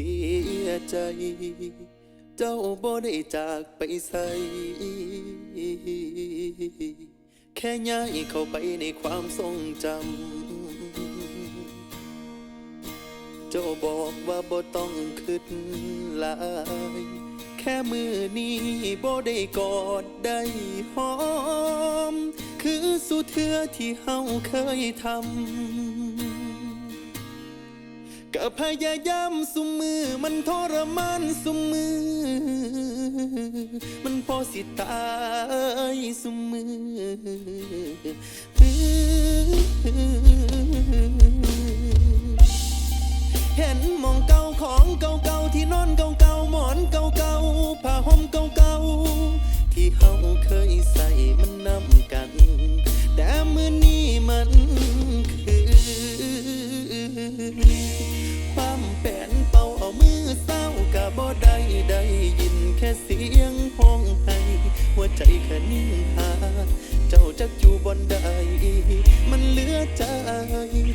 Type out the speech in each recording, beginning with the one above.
สียใจ เจ้าบ่ได้จากไปใส่แค่ย้ายเข้าไปในความทรงจำ เจ้าบอกว่าบ่ต้องคิดหลาย แค่มือนี้บ่ได้กอดได้หอม คือสุดเทือที่เฮาเคยทำ ก็พยายามสุมมือ มันทรมานสุมมือ มันพอสิตายสุมมือ เห็นมองเก่าของเก่ ลื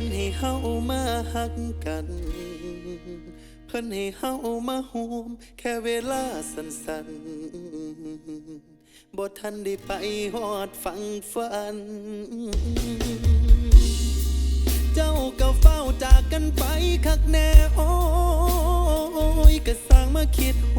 นให้เฮามาหักกัน เพิ่นให้เฮามาหวม แค่เวลาสั้นๆบ่ทันได้ไปฮอดฟังฝัน เจ้าก็เฝ้าจากกันไปคักแน่โอ้ยก็สร้างมาคิดโห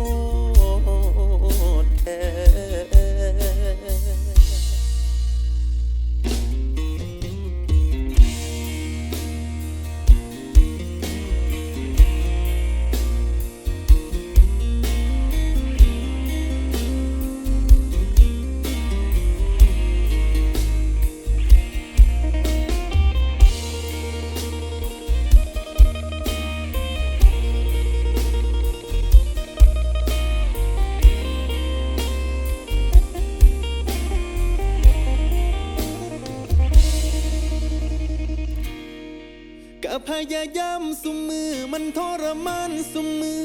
ก็พยายามสุมมือ มันทรมานสุมมือ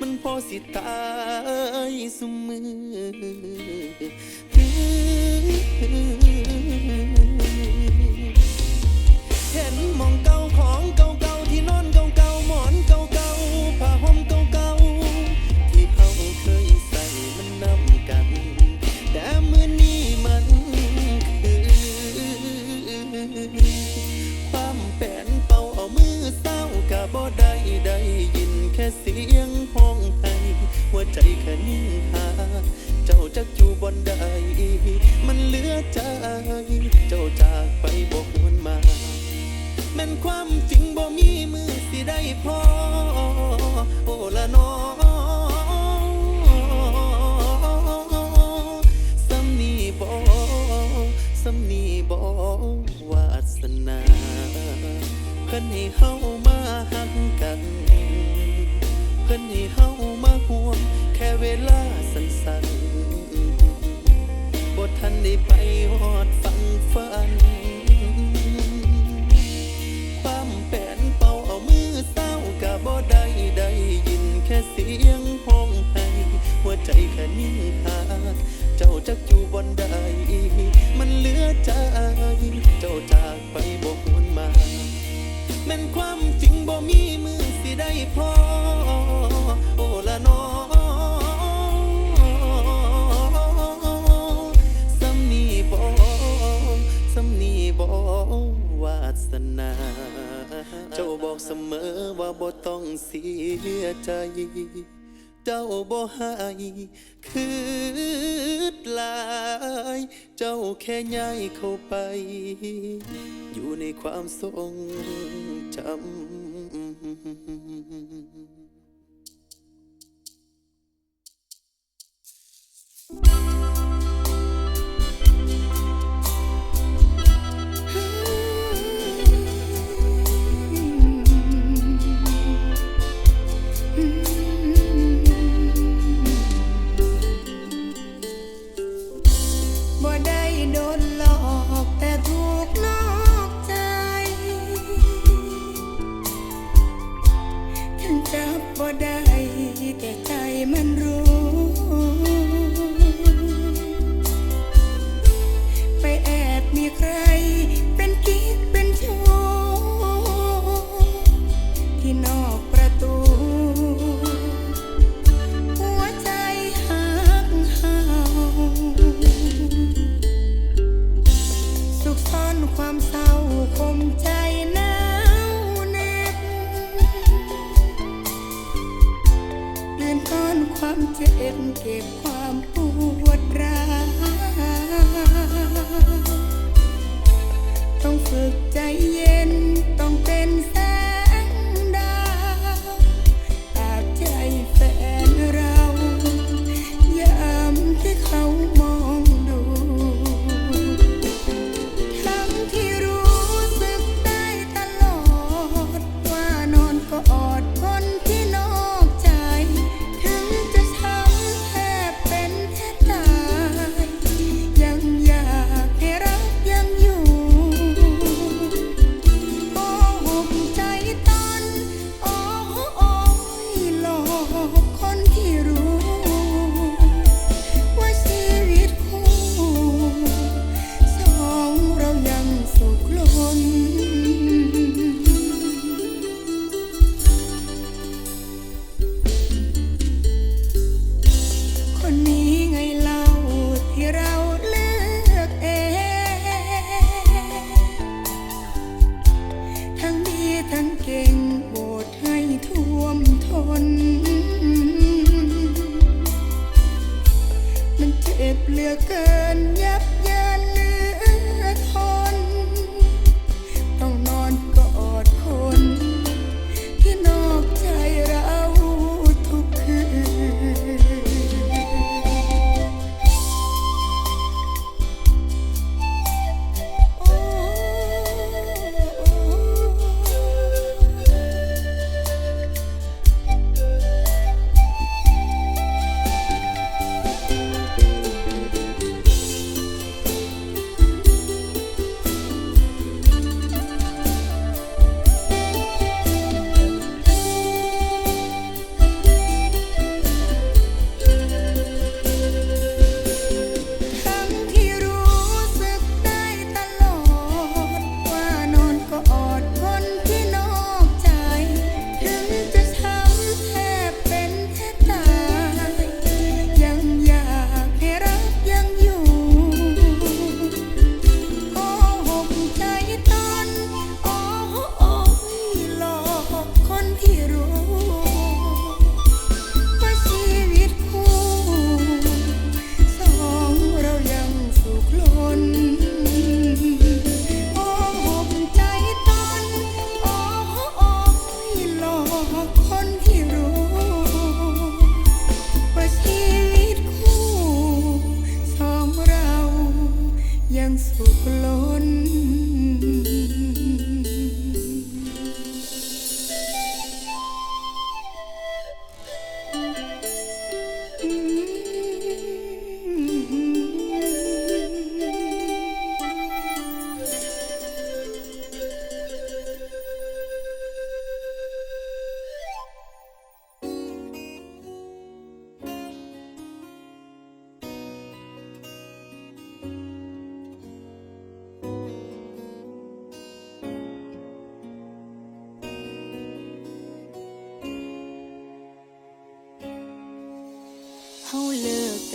มันพอสิตายสุมมือ ใจ เจ้าจากไปบอกวนมา แม่นความจริงบ่มีมือสิได้พอ โอละนอสำนีบ่สำนีบ่วาสนาเพิ่นให้เฮา ไปฮอดฟังฝัน ความแป่นเป่าเอามือเศร้าก็บ่ได้ได้ยินแค่เสียงห้องไห้หัวใจแค่นิ่งหาเจ้าจักอยู่บนใดมันเหลือใจ เจ้าจากไปบ่หวนมาแม่นความจริงบ่มีมือสิได้พอ จ้าบอกเสมอว่าบ่ต้องเสียใจ เจ้าบ่ให้คืดลาย เจ้าแค่ย้ายเข้าไป อยู่ในความทรงจำ know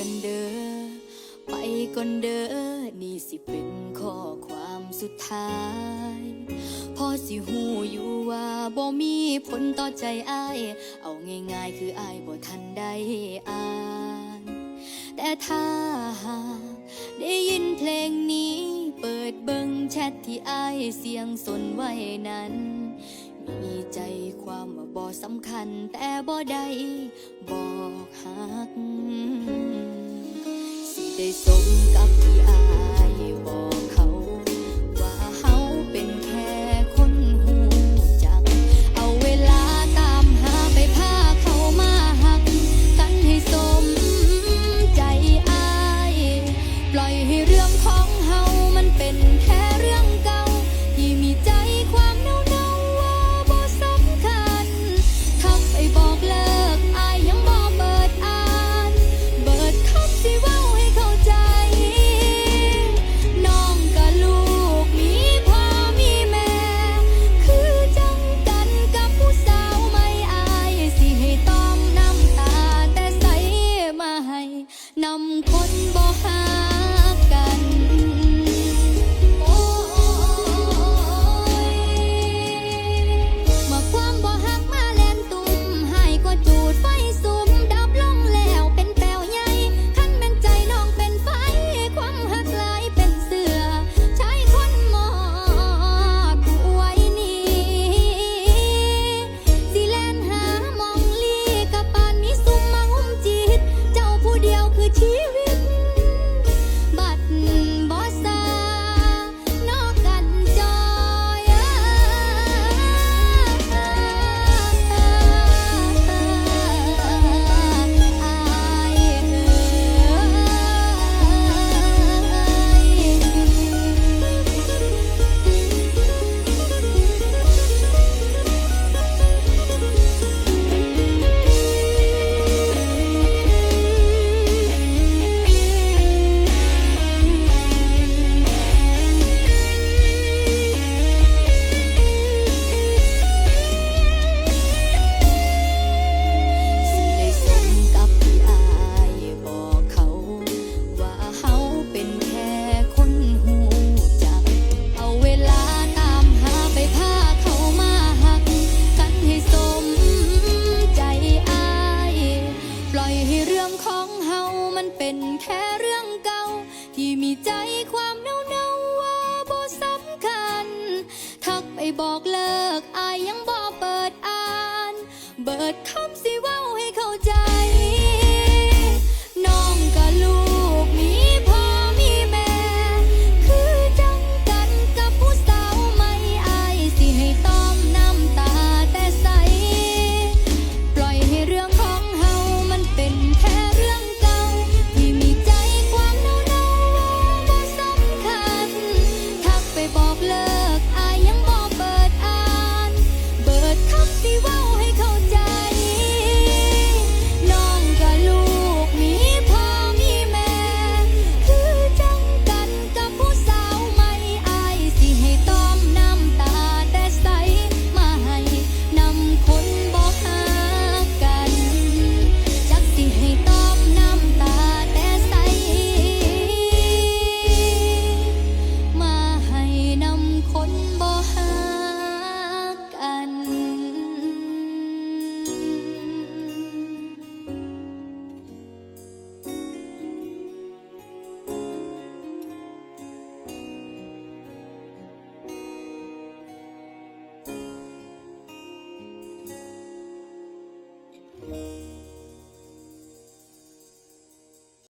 ันเด้อ ไปก่อนเด้อ นี่สิเป็นข้อความสุดท้าย พอสิหูอยู่ว่าบ่มีผลต่อใจอ้าย เอาง่ายๆคืออ้ายบ่ทันได้อ่าน แต่ถ้าหากได้ยินเพลงนี้ เปิดเบิ่งแชทที่อ้ายเสียงสนไว้นั้น มีใจความบ่สำคัญแต่บ่ได้บอกหัก 你总是爱我 but comes in